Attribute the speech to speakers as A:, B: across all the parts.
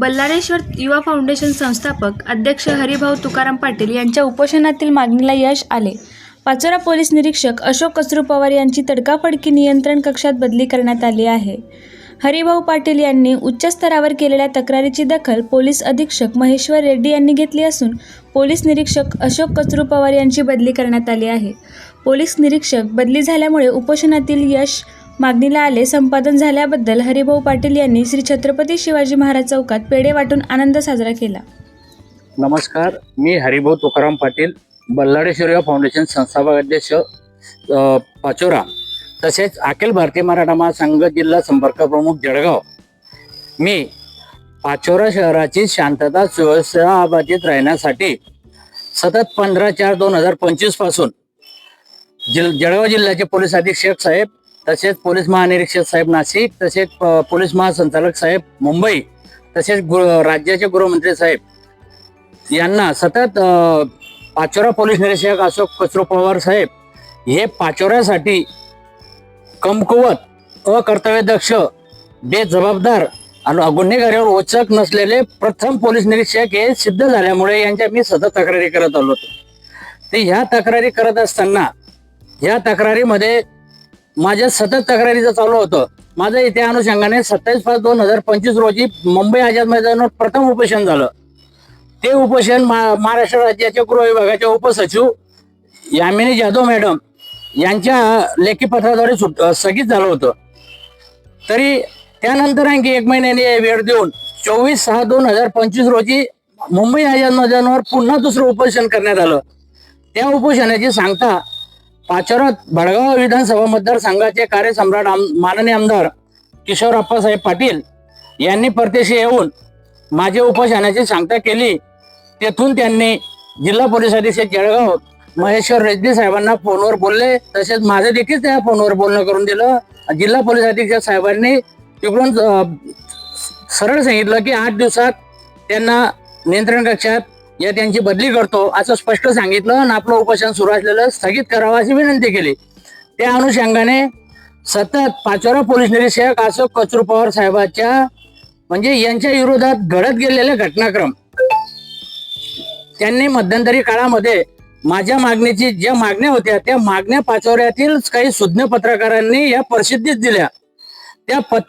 A: बल्लारेश्वर युवा फाउंडेशन संस्थापक अध्यक्ष हरिभाऊ तुकाराम पाटील यांच्या उपोषणातील मागणीला यश आले. पाचोरा पोलीस निरीक्षक अशोक कचरू पवार यांची तडकाफडकी नियंत्रण कक्षात बदली करण्यात आली आहे. हरिभाऊ पाटील यांनी उच्च स्तरावर केलेल्या तक्रारीची दखल पोलीस अधीक्षक महेश्वर रेड्डी यांनी घेतली असून पोलीस निरीक्षक अशोक कचरू पवार यांची बदली करण्यात आली आहे. पोलीस निरीक्षक बदली झाल्यामुळे उपोषणातील यश मागणीला आले संपादन झाल्याबद्दल हरिभाऊ पाटील यांनी श्री छत्रपती शिवाजी महाराज चौकात पेढे वाटून आनंद साजरा केला.
B: नमस्कार मी हरिभाऊ तुकाराम पाटील बल्लाडेश्वर या फाउंडेशन संस्थापक अध्यक्ष पाचोरा तसेच अखिल भारतीय मराठा महासंघ जिल्हा संपर्क प्रमुख जळगाव. मी पाचोरा शहराची शांतता सुव्यवस्था अबाधित राहण्यासाठी सतत पंधरा चार दोन हजार पंचवीसपासून जिल जळगाव जिल्ह्याचे पोलीस अधीक्षक साहेब तसेच पोलीस महानिरीक्षक साहेब नाशिक तसेच पोलीस महासंचालक साहेब मुंबई तसेच राज्याचे गृहमंत्री साहेब. यांना सतत पाचोरा पोलीस निरीक्षक अशोक कचरो पवार साहेब हे पाचोऱ्यासाठी कमकुवत अकर्तव्यदक्ष बेजबाबदार आणि गुन्हेगारीवर ओचक नसलेले प्रथम पोलीस निरीक्षक हे सिद्ध झाल्यामुळे यांच्या मी सतत तक्रारी करत आलो होतो. ते ह्या तक्रारी करत असताना ह्या तक्रारीमध्ये माझ्या सतत तक्रारीचं चालू होतं. माझं इथे अनुषंगाने सत्तावीस पाच दोन हजार पंचवीस रोजी मुंबई आझाद मैदानावर प्रथम उपोषण झालं. ते उपोषण महाराष्ट्र राज्याच्या गृह विभागाच्या उपसचिव यामिनी जाधव मॅडम यांच्या लेखी पत्राद्वारे सुट स्थगित झालं होतं. तरी त्यानंतर आणखी एक महिन्याने वेळ देऊन चोवीस सहा दोन हजार पंचवीस रोजी मुंबई आझाद मैदानावर पुन्हा दुसरं उपोषण करण्यात आलं. त्या उपोषणाची सांगता पाचोरा भडगाव विधानसभा मतदारसंघाचे कार्यसम्राट आम माननीय आमदार किशोर अप्पासाहेब पाटील यांनी परदेशी येऊन माझे उपोषणाची सांगता केली. तेथून त्यांनी जिल्हा पोलीस अधीक्षक जळगाव महेश्वर रेड्डी साहेबांना फोनवर बोलले. तसेच माझं देखील त्या फोनवर बोलणं करून दिलं. जिल्हा पोलीस अधीक्षक साहेबांनी तिकडून सरळ सांगितलं की आठ दिवसात त्यांना नियंत्रण कक्षात या त्यांची बदली करतो असं स्पष्ट सांगितलं आणि आपलं उपोषण सुरू असलेलं स्थगित करावं अशी विनंती केली. त्या अनुषंगाने सतत पाचोरा पोलीस निरीक्षक अशोक कचरू पवार साहेबाच्या म्हणजे यांच्या विरोधात घडत गेलेले घटनाक्रम. त्यांनी मध्यंतरी काळामध्ये माझ्या मागणीची ज्या मागण्या होत्या त्या मागण्या पाचोऱ्यातील काही सुज्ञ पत्रकारांनी या प्रसिद्धीत दिल्या. त्या पत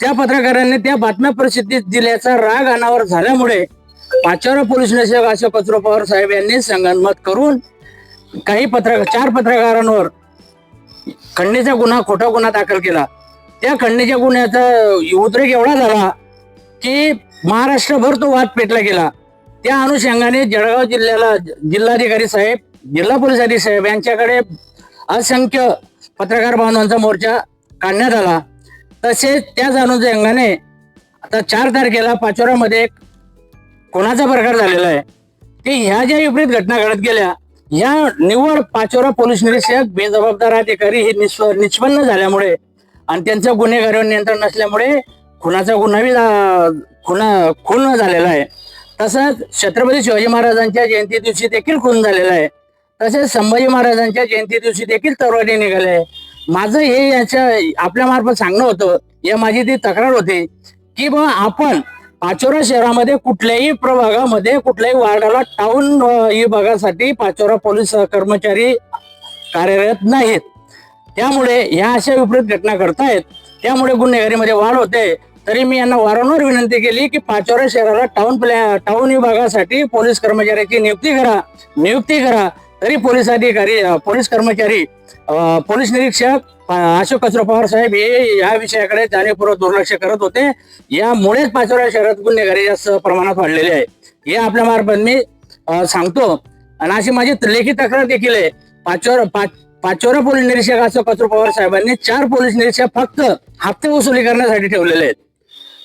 B: त्या पत्रकारांनी त्या बातम्या प्रसिद्धीत दिल्याचा राग अनावर झाल्यामुळे पाचोरा पोलीस निरीक्षक अशोक कचरो पवार साहेब यांनी संगनमत करून काही पत्रकार चार पत्रकारांवर खंडणीचा गुन्हा खोटा गुन्हा दाखल केला. त्या खंडणीच्या गुन्ह्याचा उद्रेक एवढा झाला की महाराष्ट्रभर तो वाद पेटला गेला. त्या अनुषंगाने जळगाव जिल्ह्याला जिल्हाधिकारी साहेब जिल्हा पोलीस अधिकारी साहेब यांच्याकडे असंख्य पत्रकार बांधवांचा मोर्चा काढण्यात आला. तसेच त्याच अनुषंगाने आता चार तारखेला पाचोऱ्यामध्ये एक कोणाचा प्रकार झालेला आहे? की ह्या ज्या विपरीत घटना घडत गेल्या या निवड पाचोरा पोलीस निरीक्षक बेजबाबदार अधिकारी हे निस्व निष्पन्न झाल्यामुळे आणि त्यांचं गुन्हेगारीवर नियंत्रण नसल्यामुळे खुनाचा गुन्हाही झा- खुना खून झालेला आहे. तसंच छत्रपती शिवाजी महाराजांच्या जयंती दिवशी देखील खून झालेला आहे. तसेच संभाजी महाराजांच्या जयंती दिवशी देखील तरवाडी निघाले आहे. माझं हे याच्या आपल्या मार्फत सांगणं होतं या माझी ती तक्रार होती की बा आपण पाचोरा शहरामध्ये कुठल्याही प्रभागामध्ये कुठल्याही वार्डाला टाऊन विभागासाठी पाचोरा पोलीस कर्मचारी कार्यरत नाहीत. त्यामुळे ह्या अशा विपरीत घटना घडतायत. त्यामुळे गुन्हेगारीमध्ये वाढ होते. तरी मी यांना वारंवार विनंती केली की पाचोरा शहराला टाऊन प्लॅ टाऊन विभागासाठी पोलीस कर्मचाऱ्याची नियुक्ती करा. नियुक्ती करा. तरी पोलीस अधिकारी पोलीस कर्मचारी पोलीस निरीक्षक अशोक कचरो पवार साहेब हे या विषयाकडे जाणीवपूर्वक दुर्लक्ष करत होते. यामुळेच पाचोरा शहरात गुन्हेगारी जास्त प्रमाणात वाढलेली आहे. हे आपल्या मार्फत मी सांगतो. आणि अशी माझी लेखी तक्रार देखील आहे. पाचोरा पाच पाचोरा पोलीस निरीक्षक अशोक कचरो पवार साहेबांनी चार पोलीस निरीक्षक फक्त हप्ते वसुली करण्यासाठी ठेवलेले आहेत.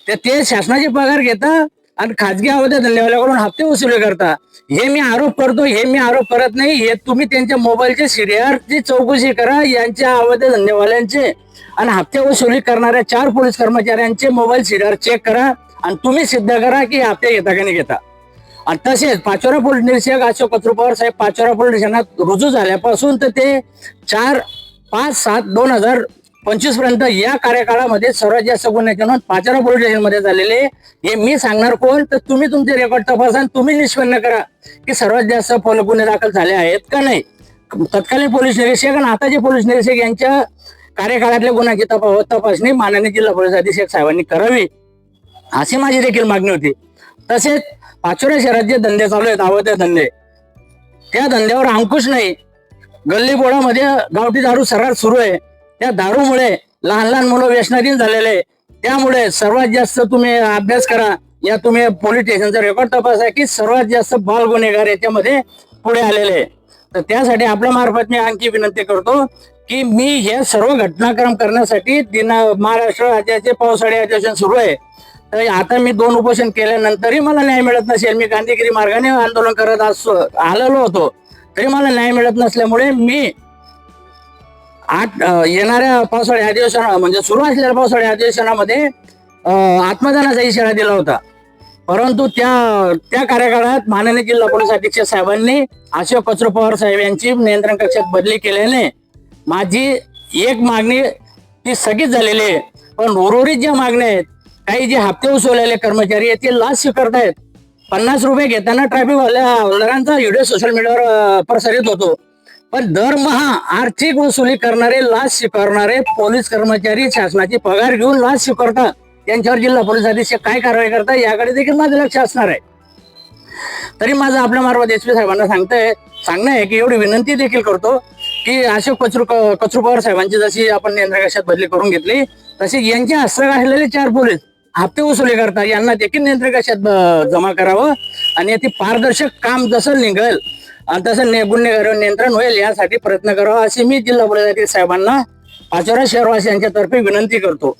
B: ते ते शासनाचे पगार घेता आणि खाजगी अवधी धंदेवाल्याकडून हप्ते वसुली करता. हे मी आरोप करतो हे मी आरोप करत नाही. हे तुम्ही त्यांच्या मोबाईलचे सिरियरची चौकशी करा यांच्या अवधी धंदेवाल्यांचे आणि हप्ते वसुली करणाऱ्या चार पोलीस कर्मचाऱ्यांचे मोबाईल सिरियर चेक करा आणि तुम्ही सिद्ध करा की हप्ते घेता का नाही घेता. आणि तसेच पाचोरा पोलीस निरीक्षक अशोक कचरू साहेब पाचोरा पोलीस स्टेशनात रुजू झाल्यापासून तर ते चार पाच सात दोन हजार पंचवीसपर्यंत या कार्यकाळामध्ये सर्वात जास्त गुन्ह्याच्या नोंद पाचारा पोलीस स्टेशनमध्ये झालेले हे मी सांगणार कोण? तर तुम्ही तुमचे रेकॉर्ड तपासा तुम्ही निष्पन्न करा की सर्वात जास्त फल गुन्हे दाखल झाले आहेत का नाही. तत्कालीन पोलीस निरीक्षक आणि आताचे पोलीस निरीक्षक यांच्या कार्यकाळातल्या गुन्ह्याची तपा तपासणी माननीय जिल्हा पोलीस अधीक्षक साहेबांनी करावी अशी माझी देखील मागणी होती. तसेच पाचोऱ्या शहरात जे धंदे चालू आहेत आवडते धंदे त्या धंद्यावर अंकुश नाही. गल्ली बोळामध्ये गावठी दारू सर्रास सुरू आहे. त्या दारूमुळे लहान लहान मुलं व्यसनाधीन झालेले आहे. त्यामुळे सर्वात जास्त तुम्ही अभ्यास करा. या तुम्ही पोलीस स्टेशनचा रेकॉर्ड तपासा की सर्वात जास्त बाल गुन्हेगार याच्यामध्ये पुढे आलेले आहे. तर त्यासाठी आपल्या मार्फत मी आणखी विनंती करतो की मी हे सर्व घटनाक्रम करण्यासाठी दिन महाराष्ट्र राज्याचे पावसाळी अधिवेशन सुरू आहे. तर आता मी दोन उपोषण केल्यानंतरही मला न्याय मिळत नसेल. मी गांधीगिरी मार्गाने आंदोलन करत असो आलेलो होतो. तरी मला न्याय मिळत नसल्यामुळे मी आठ येणाऱ्या पावसाळी अधिवेशना म्हणजे सुरू असलेल्या पावसाळी अधिवेशनामध्ये आत्मदानाचा इशारा दिला होता. परंतु त्या त्या कार्यकाळात माननीय जिल्हा पोलीस अधीक्षक साहेबांनी अशोक कचरो पवार साहेब यांची नियंत्रण कक्षात बदली केल्याने माझी एक मागणी ती स्थगित झालेली आहे. पण उर्वरित ज्या मागण्या आहेत काही जे हप्ते उसवलेले कर्मचारी आहेत ते लाच स्वीकारतायत. पन्नास रुपये घेताना ट्रॅफिक हॉलदारांचा व्हिडिओ सोशल मीडियावर प्रसारित होतो. पण दरमहा आर्थिक वसुली करणारे लाच स्वीकारणारे पोलीस कर्मचारी शासनाची पगार घेऊन लाच स्वीकारतात. त्यांच्यावर जिल्हा पोलीस अधीक्षक काय कारवाई करतात याकडे देखील माझं लक्ष असणार आहे. तरी माझं आपल्या मार्फत एस पी साहेबांना सांगतंय सांगणं आहे की एवढी विनंती देखील करतो की अशोक कचरू कचरू पवार साहेबांची जशी आपण नियंत्रण कक्षात बदली करून घेतली तशी यांच्या हस्तक असलेले चार पोलीस हप्ते वसुली करतात. यांना देखील नियंत्रण कक्षात जमा करावं आणि ती पारदर्शक काम जसं निघेल आणि तसं ने- नियंत्रण होईल यासाठी प्रयत्न करावा अशी मी जिल्हा परिषदेतील साहेबांना पाचोरा शहरवासियांच्या तर्फे विनंती करतो.